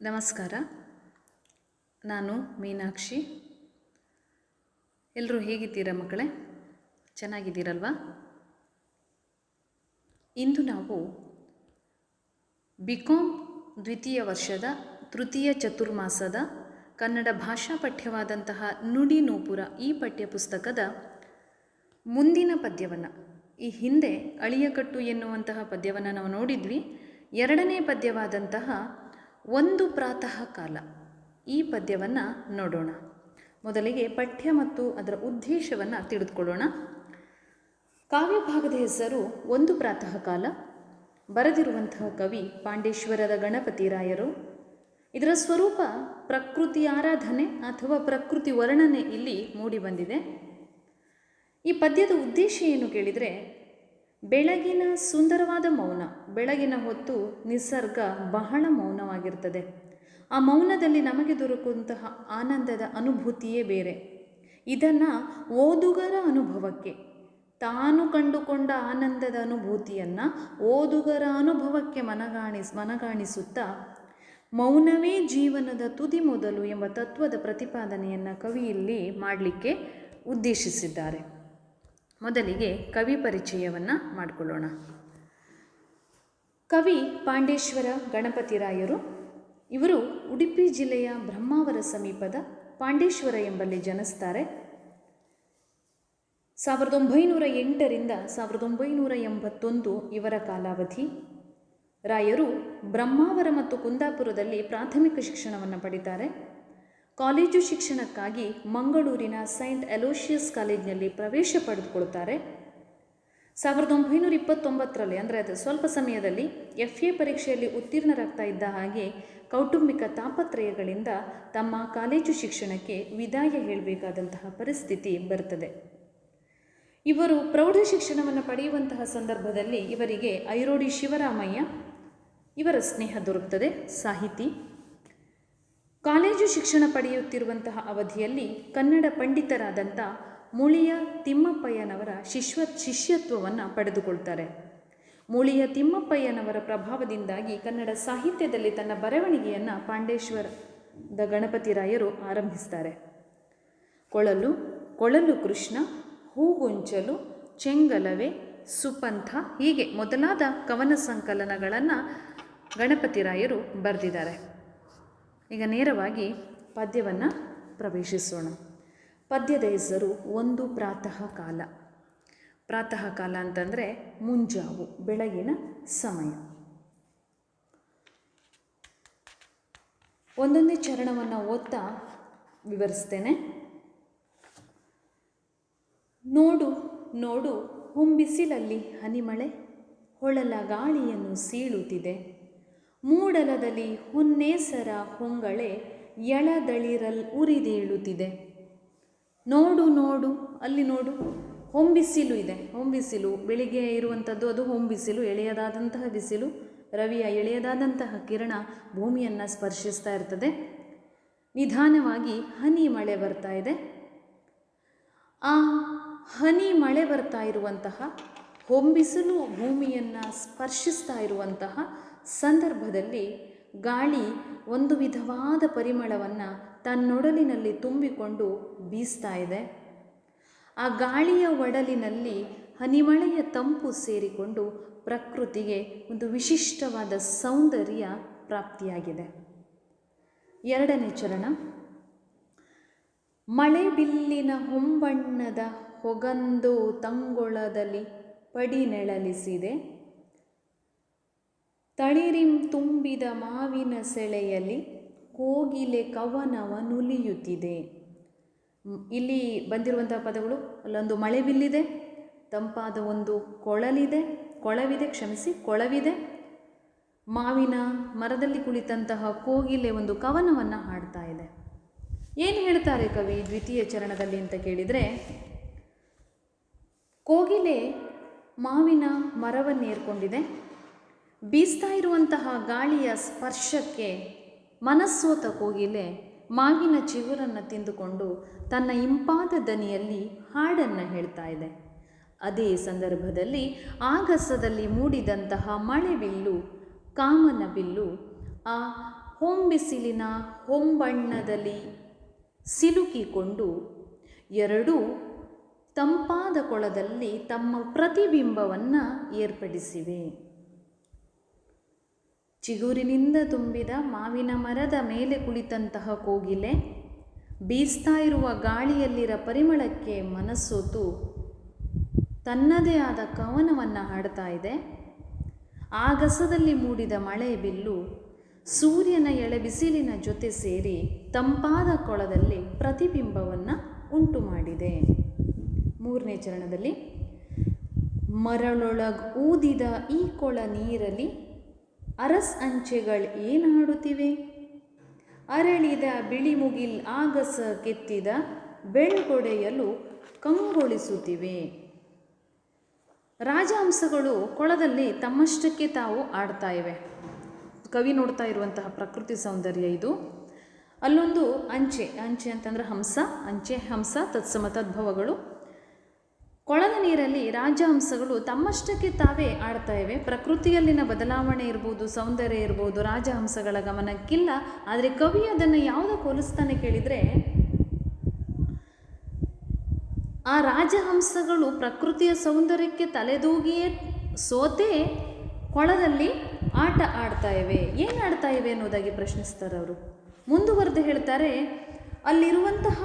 ನಮಸ್ಕಾರ. ನಾನು ಮೀನಾಕ್ಷಿ. ಎಲ್ಲರೂ ಹೇಗಿದ್ದೀರಾ ಮಕ್ಕಳೇ? ಚೆನ್ನಾಗಿದ್ದೀರಲ್ವಾ? ಇಂದು ನಾವು ಬಿ ಕಾಮ್ ದ್ವಿತೀಯ ವರ್ಷದ ತೃತೀಯ ಚತುರ್ಮಾಸದ ಕನ್ನಡ ಭಾಷಾ ಪಠ್ಯವಾದಂತಹ ನುಡಿ ನೂಪುರ ಈ ಪಠ್ಯಪುಸ್ತಕದ ಮುಂದಿನ ಪದ್ಯವನ್ನು, ಈ ಹಿಂದೆ ಅಳಿಯಕಟ್ಟು ಎನ್ನುವಂತಹ ಪದ್ಯವನ್ನು ನಾವು ನೋಡಿದ್ವಿ. ಎರಡನೇ ಪದ್ಯವಾದಂತಹ ಒಂದು ಪ್ರಾತಃ ಕಾಲ. ಈ ಪದ್ಯವನ್ನು ನೋಡೋಣ. ಮೊದಲಿಗೆ ಪಠ್ಯ ಮತ್ತು ಅದರ ಉದ್ದೇಶವನ್ನು ತಿಳಿದುಕೊಳ್ಳೋಣ. ಕಾವ್ಯಭಾಗದ ಹೆಸರು ಒಂದು ಪ್ರಾತಃ ಕಾಲ. ಬರೆದಿರುವಂತಹ ಕವಿ ಪಾಂಡೇಶ್ವರದ ಗಣಪತಿ ರಾಯರು. ಇದರ ಸ್ವರೂಪ ಪ್ರಕೃತಿ ಆರಾಧನೆ ಅಥವಾ ಪ್ರಕೃತಿ ವರ್ಣನೆ ಇಲ್ಲಿ ಮೂಡಿಬಂದಿದೆ. ಈ ಪದ್ಯದ ಉದ್ದೇಶ ಏನು ಕೇಳಿದರೆ ಬೆಳಗಿನ ಸುಂದರವಾದ ಮೌನ, ಬೆಳಗಿನ ಹೊತ್ತು ನಿಸರ್ಗ ಬಹಳ ಮೌನವಾಗಿರ್ತದೆ. ಆ ಮೌನದಲ್ಲಿ ನಮಗೆ ದೊರಕುವಂತಹ ಆನಂದದ ಅನುಭೂತಿಯೇ ಬೇರೆ. ಇದನ್ನು ಓದುಗರ ಅನುಭವಕ್ಕೆ, ತಾನು ಕಂಡುಕೊಂಡ ಆನಂದದ ಅನುಭೂತಿಯನ್ನು ಓದುಗರ ಅನುಭವಕ್ಕೆ ಮನಗಾಣಿಸ್ ಮನಗಾಣಿಸುತ್ತಾ, ಮೌನವೇ ಜೀವನದ ತುದಿ ಮೊದಲು ಎಂಬ ತತ್ವದ ಪ್ರತಿಪಾದನೆಯನ್ನು ಕವಿಯಲ್ಲಿ ಮಾಡಲಿಕ್ಕೆ ಉದ್ದೇಶಿಸಿದ್ದಾರೆ. ಮೊದಲಿಗೆ ಕವಿ ಪರಿಚಯವನ್ನು ಮಾಡಿಕೊಳ್ಳೋಣ. ಕವಿ ಪಾಂಡೇಶ್ವರ ಗಣಪತಿರಾಯರು ಇವರು ಉಡುಪಿ ಜಿಲ್ಲೆಯ ಬ್ರಹ್ಮಾವರ ಸಮೀಪದ ಪಾಂಡೇಶ್ವರ ಎಂಬಲ್ಲಿ ಜನಿಸ್ತಾರೆ. ಸಾವಿರದ ಒಂಬೈನೂರ ಎಂಟರಿಂದ ಸಾವಿರದ ಒಂಬೈನೂರ ಎಂಬತ್ತೊಂದು ಇವರ ಕಾಲಾವಧಿ. ರಾಯರು ಬ್ರಹ್ಮಾವರ ಮತ್ತು ಕುಂದಾಪುರದಲ್ಲಿ ಪ್ರಾಥಮಿಕ ಶಿಕ್ಷಣವನ್ನು ಪಡಿತಾರೆ. ಕಾಲೇಜು ಶಿಕ್ಷಣಕ್ಕಾಗಿ ಮಂಗಳೂರಿನ ಸೈಂಟ್ ಅಲೋಷಿಯಸ್ ಕಾಲೇಜಿನಲ್ಲಿ ಪ್ರವೇಶ ಪಡೆದುಕೊಳ್ತಾರೆ ಸಾವಿರದ ಒಂಬೈನೂರ ಇಪ್ಪತ್ತೊಂಬತ್ತರಲ್ಲಿ, ಅಂದರೆ ಅದು ಸ್ವಲ್ಪ ಸಮಯದಲ್ಲಿ ಎಫ್ ಎ ಪರೀಕ್ಷೆಯಲ್ಲಿ ಉತ್ತೀರ್ಣರಾಗ್ತಾ ಇದ್ದ ಹಾಗೆ ಕೌಟುಂಬಿಕ ತಾಪತ್ರಯಗಳಿಂದ ತಮ್ಮ ಕಾಲೇಜು ಶಿಕ್ಷಣಕ್ಕೆ ವಿದಾಯ ಹೇಳಬೇಕಾದಂತಹ ಪರಿಸ್ಥಿತಿ ಬರ್ತದೆ ಇವರು ಪ್ರೌಢ ಶಿಕ್ಷಣವನ್ನು ಪಡೆಯುವಂತಹ ಸಂದರ್ಭದಲ್ಲಿ ಇವರಿಗೆ ಐರೋಡಿ ಶಿವರಾಮಯ್ಯ, ಇವರ ಸ್ನೇಹ ದೊರಕುತ್ತದೆ. ಸಾಹಿತಿ ಕಾಲೇಜು ಶಿಕ್ಷಣ ಪಡೆಯುತ್ತಿರುವಂತಹ ಅವಧಿಯಲ್ಲಿ ಕನ್ನಡ ಪಂಡಿತರಾದಂಥ ಮುಳಿಯ ತಿಮ್ಮಪ್ಪಯ್ಯನವರ ಶಿಶ್ವ ಶಿಷ್ಯತ್ವವನ್ನು ಪಡೆದುಕೊಳ್ತಾರೆ. ಮುಳಿಯ ತಿಮ್ಮಪ್ಪಯ್ಯನವರ ಪ್ರಭಾವದಿಂದಾಗಿ ಕನ್ನಡ ಸಾಹಿತ್ಯದಲ್ಲಿ ತನ್ನ ಬರವಣಿಗೆಯನ್ನು ಪಾಂಡೇಶ್ವರದ ಗಣಪತಿರಾಯರು ಆರಂಭಿಸ್ತಾರೆ. ಕೊಳಲು ಕೊಳಲು ಕೃಷ್ಣ, ಹೂಗುಂಚಲು, ಚೆಂಗಲವೆ, ಸುಪಂಥ ಹೀಗೆ ಮೊದಲಾದ ಕವನ ಸಂಕಲನಗಳನ್ನು ಗಣಪತಿರಾಯರು ಬರೆದಿದ್ದಾರೆ. ಈಗ ನೇರವಾಗಿ ಪದ್ಯವನ್ನು ಪ್ರವೇಶಿಸೋಣ. ಪದ್ಯದ ಹೆಸರು ಒಂದು ಪ್ರಾತಃ ಕಾಲ. ಪ್ರಾತಃ ಕಾಲ ಅಂತಂದರೆ ಮುಂಜಾವು, ಬೆಳಗಿನ ಸಮಯ. ಒಂದೊಂದೇ ಚರಣವನ್ನು ಓದ್ತಾ ವಿವರಿಸ್ತೇನೆ. ನೋಡು ನೋಡು, ಹುಂಬಿಸಿಲಲ್ಲಿ ಹನಿಮಳೆ, ಹೊಳಲ ಗಾಳಿಯನ್ನು ಸೀಳುತ್ತಿದೆ. ಮೂಡಲದಲ್ಲಿ ಹುನ್ನೇಸರ ಹೊಂಗಳೆ ಎಳದಳಿರಲ್ ಉರಿದೇಳುತ್ತಿದೆ. ನೋಡು ನೋಡು, ಅಲ್ಲಿ ನೋಡು. ಹೊಂಬಿಸಿಲು ಇದೆ. ಹೊಂಬಿಸಿಲು, ಬೆಳಿಗ್ಗೆ ಇರುವಂಥದ್ದು ಅದು ಹೊಂಬಿಸಿಲು, ಎಳೆಯದಾದಂತಹ ಬಿಸಿಲು, ರವಿಯ ಎಳೆಯದಾದಂತಹ ಕಿರಣ ಭೂಮಿಯನ್ನು ಸ್ಪರ್ಶಿಸ್ತಾ ಇರ್ತದೆ. ನಿಧಾನವಾಗಿ ಹನಿ ಮಳೆ ಬರ್ತಾ ಇದೆ. ಆ ಹನಿ ಮಳೆ ಬರ್ತಾ ಇರುವಂತಹ, ಹೊಂಬಿಸಿಲು ಭೂಮಿಯನ್ನು ಸ್ಪರ್ಶಿಸ್ತಾ ಇರುವಂತಹ ಸಂದರ್ಭದಲ್ಲಿ ಗಾಳಿ ಒಂದು ವಿಧವಾದ ಪರಿಮಳವನ್ನು ತನ್ನೊಡಲಿನಲ್ಲಿ ತುಂಬಿಕೊಂಡು ಬೀಸ್ತಾ ಇದೆ. ಆ ಗಾಳಿಯ ಒಡಲಿನಲ್ಲಿ ಹನಿಮಳೆಯ ತಂಪು ಸೇರಿಕೊಂಡು ಪ್ರಕೃತಿಗೆ ಒಂದು ವಿಶಿಷ್ಟವಾದ ಸೌಂದರ್ಯ ಪ್ರಾಪ್ತಿಯಾಗಿದೆ. ಎರಡನೇ ಚರಣ. ಮಳೆ ಬಿಲ್ಲಿನ ಹೊಂಬಣ್ಣದ ಹೊಗಂದು ತಂಗೊಳದಲ್ಲಿ ಪಡಿ ನೆಳಲಿಸಿದೆ. ತಳಿರಿಂ ತುಂಬಿದ ಮಾವಿನ ಸೆಳೆಯಲ್ಲಿ ಕೋಗಿಲೆ ಕವನವ ನುಲಿಯುತ್ತಿದೆ. ಇಲ್ಲಿ ಬಂದಿರುವಂತಹ ಪದಗಳು, ಅಲ್ಲೊಂದು ಮಳೆಬಿಲ್ಲಿದೆ ತಂಪಾದ ಒಂದು ಕೊಳಲಿದೆ, ಕೊಳವಿದೆ, ಕ್ಷಮಿಸಿ, ಕೊಳವಿದೆ. ಮಾವಿನ ಮರದಲ್ಲಿ ಕುಳಿತಂತಹ ಕೋಗಿಲೆ ಒಂದು ಕವನವನ್ನು ಹಾಡ್ತಾ ಇದೆ. ಏನು ಹೇಳ್ತಾರೆ ಕವಿ ದ್ವಿತೀಯ ಚರಣದಲ್ಲಿ ಅಂತ ಕೇಳಿದರೆ, ಕೋಗಿಲೆ ಮಾವಿನ ಮರವನ್ನೇರ್ಕೊಂಡಿದೆ ಬೀಸ್ತಾ ಇರುವಂತಹ ಗಾಳಿಯ ಸ್ಪರ್ಶಕ್ಕೆ ಮನಸ್ಸೋತ ಕೋಗಿಲೆ ಮಾವಿನ ಚಿಗುರನ್ನು ತಿಂದುಕೊಂಡು ತನ್ನ ಇಂಪಾದ ದನಿಯಲ್ಲಿ ಹಾಡನ್ನು ಹೇಳ್ತಾ ಇದೆ. ಅದೇ ಸಂದರ್ಭದಲ್ಲಿ ಆಗಸದಲ್ಲಿ ಮೂಡಿದಂತಹ ಮಳೆ ಬಿಲ್ಲು, ಕಾಮನ ಬಿಲ್ಲು, ಆ ಹೊಂಬಿಸಿಲಿನ ಹೊಂಬಣ್ಣದಲ್ಲಿ ಸಿಲುಕಿಕೊಂಡು ಎರಡೂ ತಂಪಾದ ಕೊಳದಲ್ಲಿ ತಮ್ಮ ಪ್ರತಿಬಿಂಬವನ್ನು ಏರ್ಪಡಿಸಿವೆ. ಚಿಗುರಿನಿಂದ ತುಂಬಿದ ಮಾವಿನ ಮರದ ಮೇಲೆ ಕುಳಿತಂತಹ ಕೋಗಿಲೆ ಬೀಸ್ತಾ ಇರುವ ಗಾಳಿಯಲ್ಲಿರ ಪರಿಮಳಕ್ಕೆ ಮನಸ್ಸೋತು ತನ್ನದೇ ಆದ ಕವನವನ್ನು ಹಾಡ್ತಾ ಇದೆ. ಆಗಸದಲ್ಲಿ ಮೂಡಿದ ಮಳೆ ಬಿಲ್ಲು, ಸೂರ್ಯನ ಎಳೆ ಬಿಸಿಲಿನ ಜೊತೆ ಸೇರಿ ತಂಪಾದ ಕೊಳದಲ್ಲಿ ಪ್ರತಿಬಿಂಬವನ್ನು ಉಂಟು ಮಾಡಿದೆ ಮೂರನೇ ಚರಣದಲ್ಲಿ, ಮರಳೊಳಗ್ ಊದಿದ ಈ ಕೊಳ ನೀರಲಿ ಅರಸ್ ಅಂಚೆಗಳು ಏನಾಡುತ್ತಿವೆ ಅರಳಿದ ಬಿಳಿ ಮುಗಿಲ್ ಆಗಸ ಕೆತ್ತಿದ ಬೆಳ್ಗೊಡೆಯಲು ಕಂಗೊಳಿಸುತ್ತಿವೆ. ರಾಜಹಂಸಗಳು ಕೊಳದಲ್ಲಿ ತಮ್ಮಷ್ಟಕ್ಕೆ ತಾವು ಆಡ್ತಾ ಇವೆ. ಕವಿ ನೋಡ್ತಾ ಇರುವಂತಹ ಪ್ರಕೃತಿ ಸೌಂದರ್ಯ ಇದು. ಅಲ್ಲೊಂದು ಅಂಚೆ ಅಂಚೆ ಅಂತಂದ್ರೆ ಹಂಸ, ಅಂಚೆ ಹಂಸ, ತತ್ಸಮ ತದ್ಭವಗಳು. ಕೊಳದ ನೀರಲ್ಲಿ ರಾಜಹಂಸಗಳು ತಮ್ಮಷ್ಟಕ್ಕೆ ತಾವೇ ಆಡ್ತಾ ಇವೆ. ಪ್ರಕೃತಿಯಲ್ಲಿನ ಬದಲಾವಣೆ ಇರ್ಬೋದು, ಸೌಂದರ್ಯ ಇರ್ಬೋದು, ರಾಜಹಂಸಗಳ ಗಮನಕ್ಕಿಲ್ಲ. ಆದರೆ ಕವಿ ಅದನ್ನು ಯಾವುದಕ್ಕೆ ಹೋಲಿಸ್ತಾನೆ ಕೇಳಿದರೆ, ಆ ರಾಜಹಂಸಗಳು ಪ್ರಕೃತಿಯ ಸೌಂದರ್ಯಕ್ಕೆ ತಲೆದೂಗಿಯೇ ಸೋತೆ ಕೊಳದಲ್ಲಿ ಆಟ ಆಡ್ತಾ ಇವೆ. ಏನು ಆಡ್ತಾ ಇವೆ ಅನ್ನೋದಾಗಿ ಪ್ರಶ್ನಿಸ್ತಾರೆ ಅವರು ಮುಂದುವರೆದು ಹೇಳ್ತಾರೆ, ಅಲ್ಲಿರುವಂತಹ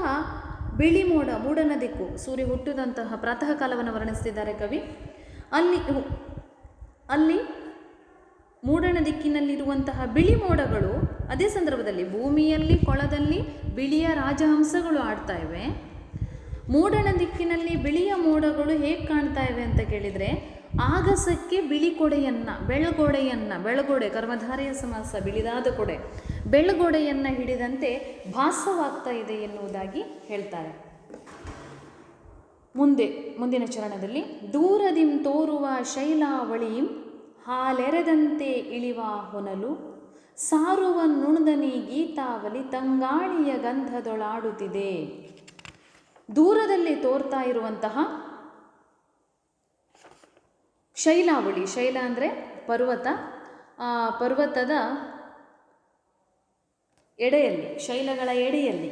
ಬಿಳಿ ಮೋಡ, ಮೂಡನ ದಿಕ್ಕು, ಸೂರ್ಯ ಹುಟ್ಟಿದಂತಹ ಪ್ರಾತಃ ಕಾಲವನ್ನು ವರ್ಣಿಸ್ತಿದ್ದಾರೆ ಕವಿ. ಅಲ್ಲಿ ಅಲ್ಲಿ ಮೂಡಣ ದಿಕ್ಕಿನಲ್ಲಿರುವಂತಹ ಬಿಳಿ ಮೋಡಗಳು ಅದೇ ಸಂದರ್ಭದಲ್ಲಿ ಭೂಮಿಯಲ್ಲಿ, ಕೊಳದಲ್ಲಿ ಬಿಳಿಯ ರಾಜಹಂಸಗಳು ಆಡ್ತಾ ಇವೆ. ಮೂಡಣ ದಿಕ್ಕಿನಲ್ಲಿ ಬಿಳಿಯ ಮೋಡಗಳು ಹೇಗೆ ಕಾಣ್ತಾ ಇವೆ ಅಂತ ಕೇಳಿದರೆ, ಆಗಸಕ್ಕೆ ಬಿಳಿ ಕೊಡೆಯನ್ನು, ಬೆಳಗೊಡೆಯನ್ನು, ಬೆಳಗೊಡೆ, ಕರ್ಮಧಾರೆಯ ಸಮಾಸ, ಬಿಳಿದಾದ ಕೊಡೆ. ಬೆಳಗೊಡೆಯನ್ನು ಹಿಡಿದಂತೆ ಭಾಸವಾಗ್ತಾ ಇದೆ ಎನ್ನುವುದಾಗಿ ಹೇಳ್ತಾರೆ. ಮುಂದೆ, ಮುಂದಿನ ಚರಣದಲ್ಲಿ, ದೂರದಿಂ ತೋರುವ ಶೈಲಾವಳಿ ಹಾಲೆರೆದಂತೆ ಇಳಿವ ಹೊನಲು, ಸಾರುವ ನುಣದನಿ ಗೀತಾವಲಿ ತಂಗಾಳಿಯ ಗಂಧದೊಳಾಡುತ್ತಿದೆ. ದೂರದಲ್ಲಿ ತೋರ್ತಾ ಇರುವಂತಹ ಶೈಲಾವಳಿ, ಶೈಲ ಅಂದರೆ ಪರ್ವತ, ಆ ಪರ್ವತದ ಎಡೆಯಲ್ಲಿ, ಶೈಲಗಳ ಎಡೆಯಲ್ಲಿ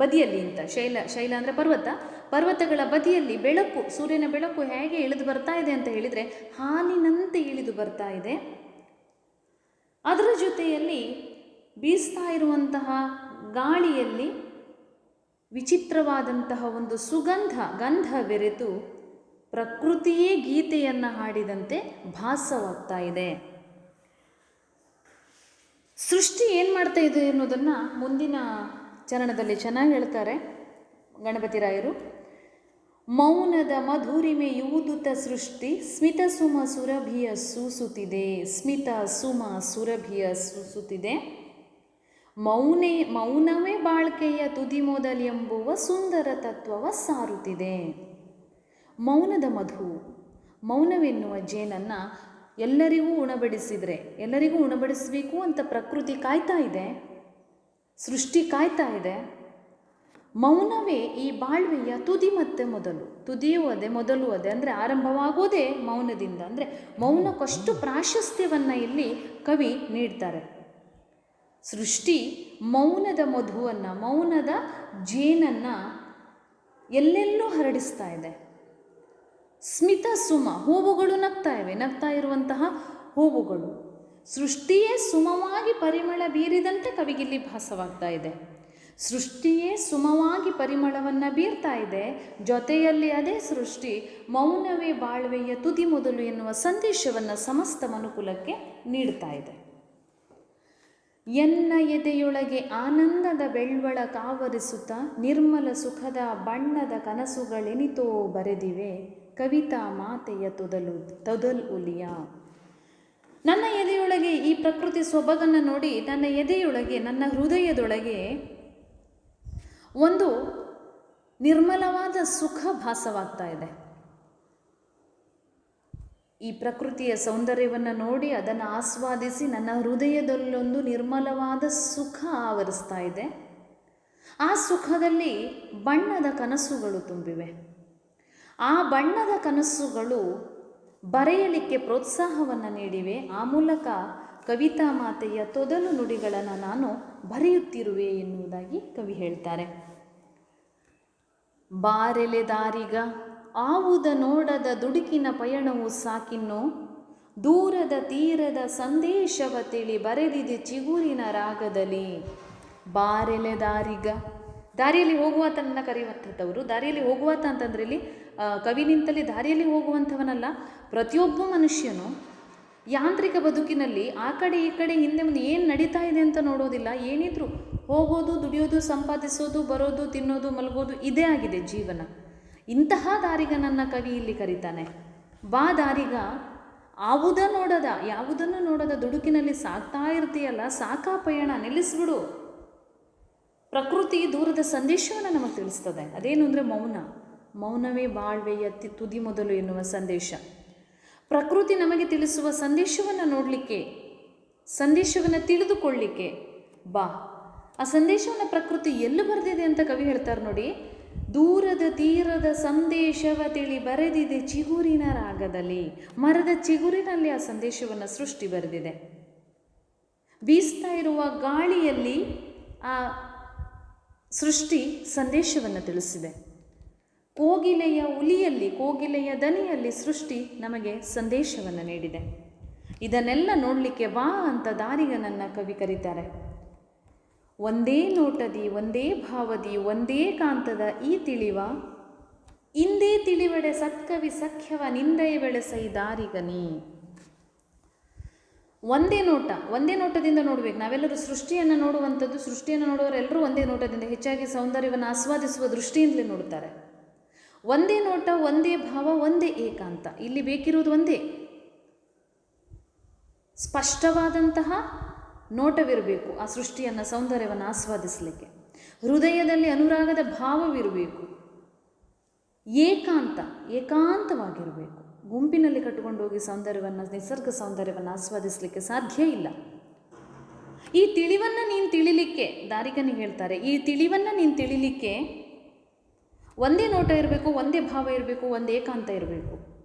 ಬದಿಯಲ್ಲಿ ಅಂತ ಶೈಲ ಶೈಲ ಅಂದರೆ ಪರ್ವತ. ಪರ್ವತಗಳ ಬದಿಯಲ್ಲಿ ಬೆಳಕು, ಸೂರ್ಯನ ಬೆಳಕು ಹೇಗೆ ಇಳಿದು ಬರ್ತಾ ಇದೆ ಅಂತ ಹೇಳಿದರೆ ಹಾಲಿನಂತೆ ಇಳಿದು ಬರ್ತಾ ಇದೆ. ಅದರ ಜೊತೆಯಲ್ಲಿ ಬೀಸ್ತಾ ಇರುವಂತಹ ಗಾಳಿಯಲ್ಲಿ ವಿಚಿತ್ರವಾದಂತಹ ಒಂದು ಸುಗಂಧ ಗಂಧ ಬೆರೆತು ಪ್ರಕೃತಿಯೇ ಗೀತೆಯನ್ನು ಹಾಡಿದಂತೆ ಭಾಸವಾಗ್ತಾ ಇದೆ. ಸೃಷ್ಟಿ ಏನು ಮಾಡ್ತಾ ಇದೆ ಅನ್ನೋದನ್ನು ಮುಂದಿನ ಚರಣದಲ್ಲಿ ಚೆನ್ನಾಗಿ ಹೇಳ್ತಾರೆ ಗಣಪತಿ ರಾಯರು. ಮೌನದ ಮಧುರಿಮೆ ಯೂದುತ ಸೃಷ್ಟಿ, ಸ್ಮಿತ ಸುಮ ಸುರಭಿಯ ಸೂಸುತ್ತಿದೆ, ಸ್ಮಿತ ಸುಮ ಸುರಭಿಯ ಸೂಸುತ್ತಿದೆ. ಮೌನೇ, ಮೌನವೇ ಬಾಳ್ಕೆಯ ತುದಿ ಮೊದಲೆಂಬುವ ಸುಂದರ ತತ್ವವ ಸಾರುತ್ತಿದೆ. ಮೌನದ ಮಧು, ಮೌನವೆನ್ನುವ ಜೇನನ್ನು ಎಲ್ಲರಿಗೂ ಉಣಬಡಿಸಿದರೆ, ಎಲ್ಲರಿಗೂ ಉಣಬಡಿಸಬೇಕು ಅಂತ ಪ್ರಕೃತಿ ಕಾಯ್ತಾ ಇದೆ, ಸೃಷ್ಟಿ ಕಾಯ್ತಾ ಇದೆ. ಮೌನವೇ ಈ ಬಾಳ್ವೆಯ ತುದಿ ಮತ್ತೆ ಮೊದಲು. ತುದಿಯೂ ಅದೇ ಮೊದಲು ಅದೇ ಅಂದರೆ ಆರಂಭವಾಗೋದೇ ಮೌನದಿಂದ. ಅಂದರೆ ಮೌನಕ್ಕಷ್ಟು ಪ್ರಾಶಸ್ತ್ಯವನ್ನು ಇಲ್ಲಿ ಕವಿ ನೀಡ್ತಾರೆ. ಸೃಷ್ಟಿ ಮೌನದ ಮಧುವನ್ನು, ಮೌನದ ಜೇನನ್ನು ಎಲ್ಲೆಲ್ಲೂ ಹರಡಿಸ್ತಾ ಇದೆ. ಸ್ಮಿತ ಸುಮ, ಹೂವುಗಳು ನಗ್ತಾ ಇವೆ, ನಗ್ತಾ ಇರುವಂತಹ ಹೂವುಗಳು. ಸೃಷ್ಟಿಯೇ ಸುಮವಾಗಿ ಪರಿಮಳ ಬೀರಿದಂತೆ ಕವಿಗಿಲ್ಲಿ ಭಾಸವಾಗ್ತಾ ಇದೆ. ಸೃಷ್ಟಿಯೇ ಸುಮವಾಗಿ ಪರಿಮಳವನ್ನು ಬೀರ್ತಾ ಇದೆ. ಜೊತೆಯಲ್ಲಿ ಅದೇ ಸೃಷ್ಟಿ ಮೌನವೇ ಬಾಳ್ವೆಯ ತುದಿ ಮೊದಲು ಎನ್ನುವ ಸಂದೇಶವನ್ನು ಸಮಸ್ತ ಮನುಕುಲಕ್ಕೆ ನೀಡ್ತಾ ಇದೆ. ಎನ್ನ ಎದೆಯೊಳಗೆ ಆನಂದದ ಬೆಳ್ವಳ ಕಾವರಿಸುತ್ತ ನಿರ್ಮಲ ಸುಖದ ಬಣ್ಣದ ಕನಸುಗಳೆನಿತೋ ಬರೆದಿವೆ. ಕವಿತಾ ಮಾತೆಯ ತೊದಲು, ತೊದಲ್ ಉಲಿಯ. ನನ್ನ ಎದೆಯೊಳಗೆ ಈ ಪ್ರಕೃತಿ ಸೊಬಗನ್ನು ನೋಡಿ ನನ್ನ ಎದೆಯೊಳಗೆ, ನನ್ನ ಹೃದಯದೊಳಗೆ ಒಂದು ನಿರ್ಮಲವಾದ ಸುಖ ಭಾಸವಾಗ್ತಾ ಇದೆ. ಈ ಪ್ರಕೃತಿಯ ಸೌಂದರ್ಯವನ್ನು ನೋಡಿ ಅದನ್ನು ಆಸ್ವಾದಿಸಿ ನನ್ನ ಹೃದಯದಲ್ಲೊಂದು ನಿರ್ಮಲವಾದ ಸುಖ ಆವರಿಸ್ತಾ ಇದೆ. ಆ ಸುಖದಲ್ಲಿ ಬಣ್ಣದ ಕನಸುಗಳು ತುಂಬಿವೆ. ಆ ಬಣ್ಣದ ಕನಸುಗಳು ಬರೆಯಲಿಕ್ಕೆ ಪ್ರೋತ್ಸಾಹವನ್ನು ನೀಡಿವೆ. ಆ ಮೂಲಕ ಕವಿತಾ ಮಾತೆಯ ತೊದಲು ನುಡಿಗಳನ್ನು ನಾನು ಬರೆಯುತ್ತಿರುವೆ ಎನ್ನುವುದಾಗಿ ಕವಿ ಹೇಳ್ತಾರೆ. ಬಾರೆಲೆ ದಾರಿಗ, ಆವುದ ನೋಡದ ದುಡುಕಿನ ಪಯಣವು ಸಾಕಿನ್ನು, ದೂರದ ತೀರದ ಸಂದೇಶವ ತಿಳಿ ಬರೆದಿದೆ ಚಿಗುರಿನ ರಾಗದಲ್ಲಿ. ಬಾರೆಲೆ ದಾರಿಗ. ದಾರಿಯಲ್ಲಿ ಹೋಗುವಾತನನ್ನ ಕರೆಯುವಂಥದ್ದವರು ದಾರಿಯಲ್ಲಿ ಹೋಗುವಾತ ಅಂತಂದ್ರೆ ಇಲ್ಲಿ ಕವಿ ನಿಂತಲ್ಲಿ ದಾರಿಯಲ್ಲಿ ಹೋಗುವಂಥವನಲ್ಲ. ಪ್ರತಿಯೊಬ್ಬ ಮನುಷ್ಯನು ಯಾಂತ್ರಿಕ ಬದುಕಿನಲ್ಲಿ ಆ ಕಡೆ ಈ ಕಡೆ ಹಿಂದೆ ಮುಂದೆ ಏನು ನಡೀತಾ ಇದೆ ಅಂತ ನೋಡೋದಿಲ್ಲ. ಏನಿದ್ರು ಹೋಗೋದು, ದುಡಿಯೋದು, ಸಂಪಾದಿಸೋದು, ಬರೋದು, ತಿನ್ನೋದು, ಮಲಗೋದು ಇದೇ ಆಗಿದೆ ಜೀವನ. ಇಂತಹ ದಾರಿಗ ನನ್ನ ಕವಿ ಇಲ್ಲಿ ಕರೀತಾನೆ. ಬಾ ದಾರಿಗ, ಆವುದ ನೋಡದ, ಯಾವುದನ್ನು ನೋಡದ, ದುಡುಕಿನಲ್ಲಿ ಸಾಕ್ತಾ ಇರ್ತೀಯಲ್ಲ, ಸಾಕಾ ಪಯಣ, ನಿಲ್ಲಿಸ್ಬಿಡು. ಪ್ರಕೃತಿ ದೂರದ ಸಂದೇಶವನ್ನು ನಮಗೆ ತಿಳಿಸ್ತದೆ. ಅದೇನು ಅಂದರೆ ಮೌನ. ಮೌನವೇ ಬಾಳ್ವೆಯ ಎತ್ತಿ ತುದಿ ಮೊದಲು ಎನ್ನುವ ಸಂದೇಶ. ಪ್ರಕೃತಿ ನಮಗೆ ತಿಳಿಸುವ ಸಂದೇಶವನ್ನು ನೋಡಲಿಕ್ಕೆ, ಸಂದೇಶವನ್ನು ತಿಳಿದುಕೊಳ್ಳಿಕ್ಕೆ ಬಾ. ಆ ಸಂದೇಶವನ್ನು ಪ್ರಕೃತಿ ಎಲ್ಲಿ ಬರೆದಿದೆ ಅಂತ ಕವಿ ಹೇಳ್ತಾರೆ ನೋಡಿ, ದೂರದ ತೀರದ ಸಂದೇಶವ ತಿಳಿ ಬರೆದಿದೆ ಚಿಗುರಿನ ರಾಗದಲ್ಲಿ. ಮರದ ಚಿಗುರಿನಲ್ಲಿ ಆ ಸಂದೇಶವನ್ನು ಸೃಷ್ಟಿ ಬರೆದಿದೆ. ಬೀಸ್ತಾ ಇರುವ ಗಾಳಿಯಲ್ಲಿ ಆ ಸೃಷ್ಟಿ ಸಂದೇಶವನ್ನು ತಿಳಿಸಿದೆ. ಕೋಗಿಲೆಯ ಉಲಿಯಲ್ಲಿ ಕೋಗಿಲೆಯ ದನಿಯಲ್ಲಿ ಸೃಷ್ಟಿ ನಮಗೆ ಸಂದೇಶವನ್ನು ನೀಡಿದೆ. ಇದನ್ನೆಲ್ಲ ನೋಡಲಿಕ್ಕೆ ಬಾ ಅಂತ ದಾರಿಗನನ್ನು ಕವಿ ಕರೀತಾರೆ. ಒಂದೇ ನೋಟದಿ, ಒಂದೇ ಭಾವದಿ, ಒಂದೇ ಕಾಂತದ ಈ ತಿಳಿವ, ಇಂದೇ ತಿಳಿವಡೆ ಸತ್ಕವಿ ಸಖ್ಯವ, ನಿಂದೆಯ ಬೆಳೆಸೈ ದಾರಿಗನಿ ಒಂದೇ ನೋಟ, ಒಂದೇ ನೋಟದಿಂದ ನೋಡಬೇಕು. ನಾವೆಲ್ಲರೂ ಸೃಷ್ಟಿಯನ್ನು ನೋಡುವಂಥದ್ದು, ಸೃಷ್ಟಿಯನ್ನು ನೋಡುವವರೆಲ್ಲರೂ ಒಂದೇ ನೋಟದಿಂದ ಹೆಚ್ಚಾಗಿ ಸೌಂದರ್ಯವನ್ನು ಆಸ್ವಾದಿಸುವ ದೃಷ್ಟಿಯಿಂದಲೇ ನೋಡುತ್ತಾರೆ ಒಂದೇ ನೋಟ, ಒಂದೇ ಭಾವ, ಒಂದೇ ಏಕಾಂತ ಇಲ್ಲಿ ಬೇಕಿರುವುದು ಒಂದೇ. ಸ್ಪಷ್ಟವಾದಂತಹ ನೋಟವಿರಬೇಕು, ಆ ಸೃಷ್ಟಿಯನ್ನು, ಸೌಂದರ್ಯವನ್ನು ಆಸ್ವಾದಿಸಲಿಕ್ಕೆ. ಹೃದಯದಲ್ಲಿ ಅನುರಾಗದ ಭಾವವಿರಬೇಕು. ಏಕಾಂತ ಏಕಾಂತವಾಗಿರಬೇಕು. ಗುಂಪಿನಲ್ಲಿ ಕಟ್ಟಿಕೊಂಡು ಹೋಗಿ ಸೌಂದರ್ಯವನ್ನು, ನಿಸರ್ಗ ಸೌಂದರ್ಯವನ್ನು ಆಸ್ವಾದಿಸಲಿಕ್ಕೆ ಸಾಧ್ಯ ಇಲ್ಲ. ಈ ತಿಳಿವನ್ನು ನೀನು ತಿಳಿಲಿಕ್ಕೆ ದಾರಿಕನಿಗೆ ಹೇಳ್ತಾರೆ, ಈ ತಿಳಿವನ್ನು ನೀನು ತಿಳಿಲಿಕ್ಕೆ ಒಂದೇ ನೋಟ ಇರಬೇಕು, ಒಂದೇ ಭಾವ ಇರಬೇಕು, ಒಂದೇ ಏಕಾಂತ ಇರಬೇಕು.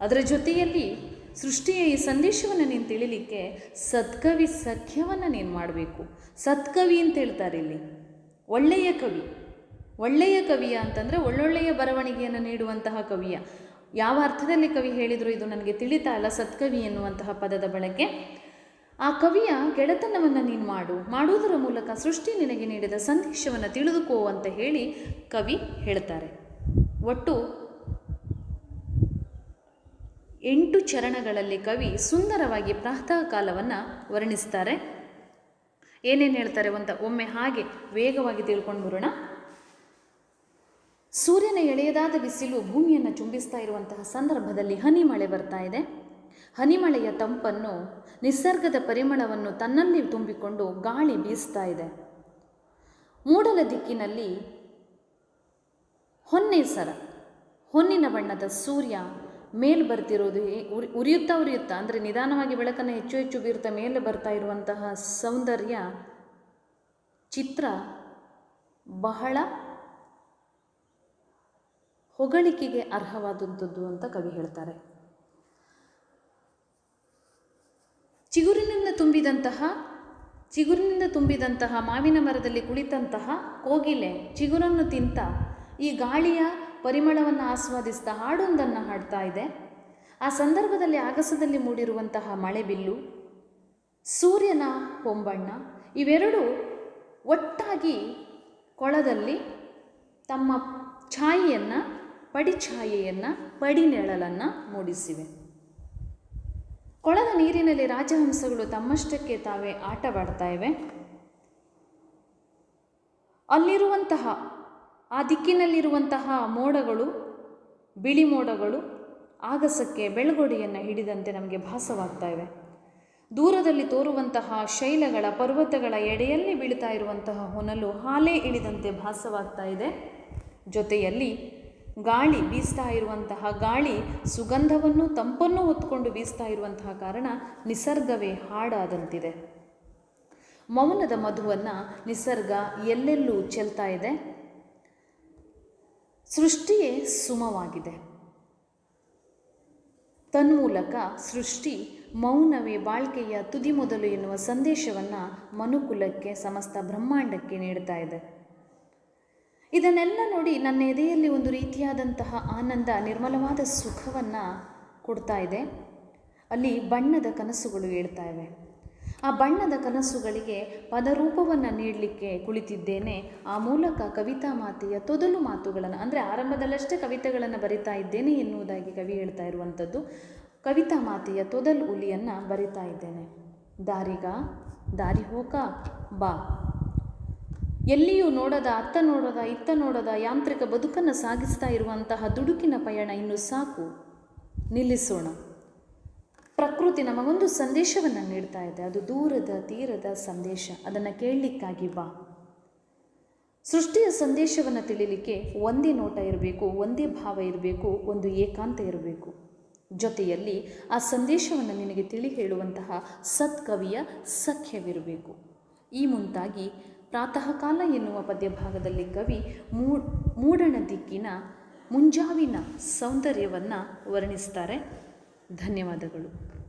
ಅದರ ಜೊತೆಯಲ್ಲಿ ಸೃಷ್ಟಿಯ ಈ ಸಂದೇಶವನ್ನು ನೀನು ತಿಳಿಲಿಕ್ಕೆ ಸತ್ಕವಿ ಸಖ್ಯವನ್ನು ನೀನು ಮಾಡಬೇಕು. ಸತ್ಕವಿ ಅಂತ ಹೇಳ್ತಾರೆ ಇಲ್ಲಿ. ಒಳ್ಳೆಯ ಕವಿ. ಒಳ್ಳೆಯ ಕವಿಯ ಅಂತಂದರೆ ಒಳ್ಳೊಳ್ಳೆಯ ಬರವಣಿಗೆಯನ್ನು ನೀಡುವಂತಹ ಕವಿಯ. ಯಾವ ಅರ್ಥದಲ್ಲಿ ಕವಿ ಹೇಳಿದರೂ ಇದು ನನಗೆ ತಿಳಿತಾ ಇಲ್ಲ ಸತ್ಕವಿ ಎನ್ನುವಂತಹ ಪದದ ಬಳಕೆ. ಆ ಕವಿಯ ಗೆಳೆತನವನ್ನು ನೀನು ಮಾಡು. ಮಾಡುವುದರ ಮೂಲಕ ಸೃಷ್ಟಿ ನಿನಗೆ ನೀಡಿದ ಸಂದೇಶವನ್ನು ತಿಳಿದುಕೋ ಅಂತ ಹೇಳಿ ಕವಿ ಹೇಳ್ತಾರೆ. ಒಟ್ಟು ಎಂಟು ಚರಣಗಳಲ್ಲಿ ಕವಿ ಸುಂದರವಾಗಿ ಪ್ರಾತಃ ಕಾಲವನ್ನು ವರ್ಣಿಸ್ತಾರೆ. ಏನೇನು ಹೇಳ್ತಾರೆ ಅಂತ ಒಮ್ಮೆ ಹಾಗೆ ವೇಗವಾಗಿ ತಿಳ್ಕೊಂಡು ಬರೋಣ. ಸೂರ್ಯನ ಎಳೆಯದಾದ ಬಿಸಿಲು ಭೂಮಿಯನ್ನು ಚುಂಬಿಸ್ತಾ ಇರುವಂತಹ ಸಂದರ್ಭದಲ್ಲಿ ಹನಿ ಮಳೆ ಬರ್ತಾ ಇದೆ. ಹನಿಮಳೆಯ ತಂಪನ್ನು, ನಿಸರ್ಗದ ಪರಿಮಳವನ್ನು ತನ್ನಲ್ಲಿ ತುಂಬಿಕೊಂಡು ಗಾಳಿ ಬೀಸ್ತಾ ಇದೆ. ಮೂಡಲ ದಿಕ್ಕಿನಲ್ಲಿ ಹೊನ್ನೆ ಸರ. ಹೊನ್ನಿನ ಬಣ್ಣದ ಸೂರ್ಯ ಮೇಲೆ ಬರ್ತಿರೋದು ಉರಿಯುತ್ತಾ ಉರಿಯುತ್ತಾ, ಅಂದರೆ ನಿಧಾನವಾಗಿ ಬೆಳಕನ್ನು ಹೆಚ್ಚು ಹೆಚ್ಚು ಬೀರ್ತಾ ಮೇಲೆ ಬರ್ತಾ ಇರುವಂತಹ ಸೌಂದರ್ಯ ಚಿತ್ರ ಬಹಳ ಹೊಗಳಿಕೆಗೆ ಅರ್ಹವಾದದ್ದು ಅಂತ ಕವಿ ಹೇಳ್ತಾರೆ. ಚಿಗುರಿನಿಂದ ತುಂಬಿದಂತಹ ಚಿಗುರಿನಿಂದ ತುಂಬಿದಂತಹ ಮಾವಿನ ಮರದಲ್ಲಿ ಕುಳಿತಂತಹ ಕೋಗಿಲೆ ಚಿಗುರನ್ನು ತಿಂತ ಈ ಗಾಳಿಯ ಪರಿಮಳವನ್ನು ಆಸ್ವಾದಿಸ್ತಾ ಹಾಡೊಂದನ್ನು ಹಾಡ್ತಾ ಇದೆ. ಆ ಸಂದರ್ಭದಲ್ಲಿ ಆಗಸದಲ್ಲಿ ಮೂಡಿರುವಂತಹ ಮಳೆಬಿಲ್ಲು ಸೂರ್ಯನ ಹೊಂಬಣ್ಣ ಇವೆರಡು ಒಟ್ಟಾಗಿ ಕೊಳದಲ್ಲಿ ತಮ್ಮ ಛಾಯೆಯನ್ನು, ಪಡಿಛಾಯೆಯನ್ನು ಪಡಿನೆಳಲನ್ನು ಮೂಡಿಸಿವೆ. ಕೊಳದ ನೀರಿನಲ್ಲಿ ರಾಜಹಂಸಗಳು ತಮ್ಮಷ್ಟಕ್ಕೆ ತಾವೇ ಆಟವಾಡ್ತಾ ಇವೆ. ಅಲ್ಲಿರುವಂತಹ, ಆ ದಿಕ್ಕಿನಲ್ಲಿರುವಂತಹ ಮೋಡಗಳು, ಬಿಳಿ ಮೋಡಗಳು ಆಗಸಕ್ಕೆ ಬೆಳಗೊಡೆಯನ್ನು ಹಿಡಿದಂತೆ ನಮಗೆ ಭಾಸವಾಗ್ತಾ ಇವೆ. ದೂರದಲ್ಲಿ ತೋರುವಂತಹ ಶೈಲಗಳ, ಪರ್ವತಗಳ ಎಡೆಯಲ್ಲಿ ಬೀಳ್ತಾ ಇರುವಂತಹ ಹೊನಲು ಹಾಲೇ ಇಳಿದಂತೆ ಭಾಸವಾಗ್ತಾ ಇದೆ. ಜೊತೆಯಲ್ಲಿ ಗಾಳಿ ಬೀಸ್ತಾ ಇರುವಂತಹ ಗಾಳಿ ಸುಗಂಧವನ್ನು ತಂಪನ್ನು ಹೊತ್ಕೊಂಡು ಬೀಸ್ತಾ ಇರುವಂತಹ ಕಾರಣ ನಿಸರ್ಗವೇ ಹಾಡಾದಂತಿದೆ. ಮೌನದ ಮಧುವನ್ನು ನಿಸರ್ಗ ಎಲ್ಲೆಲ್ಲೂ ಚೆಲ್ತಾ ಇದೆ. ಸೃಷ್ಟಿಯೇ ಸುಮವಾಗಿದೆ. ತನ್ಮೂಲಕ ಸೃಷ್ಟಿ ಮೌನವೇ ಬಾಳ್ಕೆಯ ತುದಿ ಮೊದಲು ಎನ್ನುವ ಸಂದೇಶವನ್ನು ಮನುಕುಲಕ್ಕೆ, ಸಮಸ್ತ ಬ್ರಹ್ಮಾಂಡಕ್ಕೆ ನೀಡ್ತಾ ಇದೆ. ಇದನ್ನೆಲ್ಲ ನೋಡಿ ನನ್ನ ಎದೆಯಲ್ಲಿ ಒಂದು ರೀತಿಯಾದಂತಹ ಆನಂದ, ನಿರ್ಮಲವಾದ ಸುಖವನ್ನು ಕೊಡ್ತಾ ಇದೆ. ಅಲ್ಲಿ ಬಣ್ಣದ ಕನಸುಗಳು ಹೇಳ್ತಾ ಇವೆ. ಆ ಬಣ್ಣದ ಕನಸುಗಳಿಗೆ ಪದರೂಪವನ್ನು ನೀಡಲಿಕ್ಕೆ ಕುಳಿತಿದ್ದೇನೆ. ಆ ಮೂಲಕ ಕವಿತಾ ಮಾತೆಯ ತೊದಲು ಮಾತುಗಳನ್ನು, ಅಂದರೆ ಆರಂಭದಲ್ಲಷ್ಟೇ ಕವಿತೆಗಳನ್ನು ಬರಿತಾ ಇದ್ದೇನೆ ಎನ್ನುವುದಾಗಿ ಕವಿ ಹೇಳ್ತಾ ಇರುವಂಥದ್ದು, ಕವಿತಾ ಮಾತೆಯ ತೊದಲು ಉಲಿಯನ್ನು ಬರಿತಾ ಇದ್ದೇನೆ. ದಾರಿಗ ದಾರಿ ಹೋಕ ಬಾ. ಎಲ್ಲಿಯೂ ನೋಡದ, ಅತ್ತ ನೋಡದ, ಇತ್ತ ನೋಡದ ಯಾಂತ್ರಿಕ ಬದುಕನ್ನು ಸಾಗಿಸ್ತಾ ಇರುವಂತಹ ದುಡುಕಿನ ಪಯಣ ಇನ್ನು ಸಾಕು. ನಿಲ್ಲಿಸೋಣ. ಪ್ರಕೃತಿ ನಮಗೊಂದು ಸಂದೇಶವನ್ನು ನೀಡ್ತಾ ಇದೆ. ಅದು ದೂರದ, ತೀರದ ಸಂದೇಶ. ಅದನ್ನು ಕೇಳಲಿಕ್ಕಾಗಿ ಬಾ. ಸೃಷ್ಟಿಯ ಸಂದೇಶವನ್ನು ತಿಳಿಲಿಕ್ಕೆ ಒಂದೇ ನೋಟ ಇರಬೇಕು, ಒಂದೇ ಭಾವ ಇರಬೇಕು, ಒಂದು ಏಕಾಂತ ಇರಬೇಕು. ಜೊತೆಯಲ್ಲಿ ಆ ಸಂದೇಶವನ್ನು ನಿನಗೆ ತಿಳಿ ಹೇಳುವಂತಹ ಸತ್ಕವಿಯ ಸಖ್ಯವಿರಬೇಕು. ಈ ಮುಂತಾಗಿ ಪ್ರಾತಃ ಕಾಲ ಎನ್ನುವ ಪದ್ಯಭಾಗದಲ್ಲಿ ಕವಿ ಮೂ ಮೂಡಣ ದಿಕ್ಕಿನ ಮುಂಜಾವಿನ ಸೌಂದರ್ಯವನ್ನು ವರ್ಣಿಸ್ತಾರೆ. ಧನ್ಯವಾದಗಳು.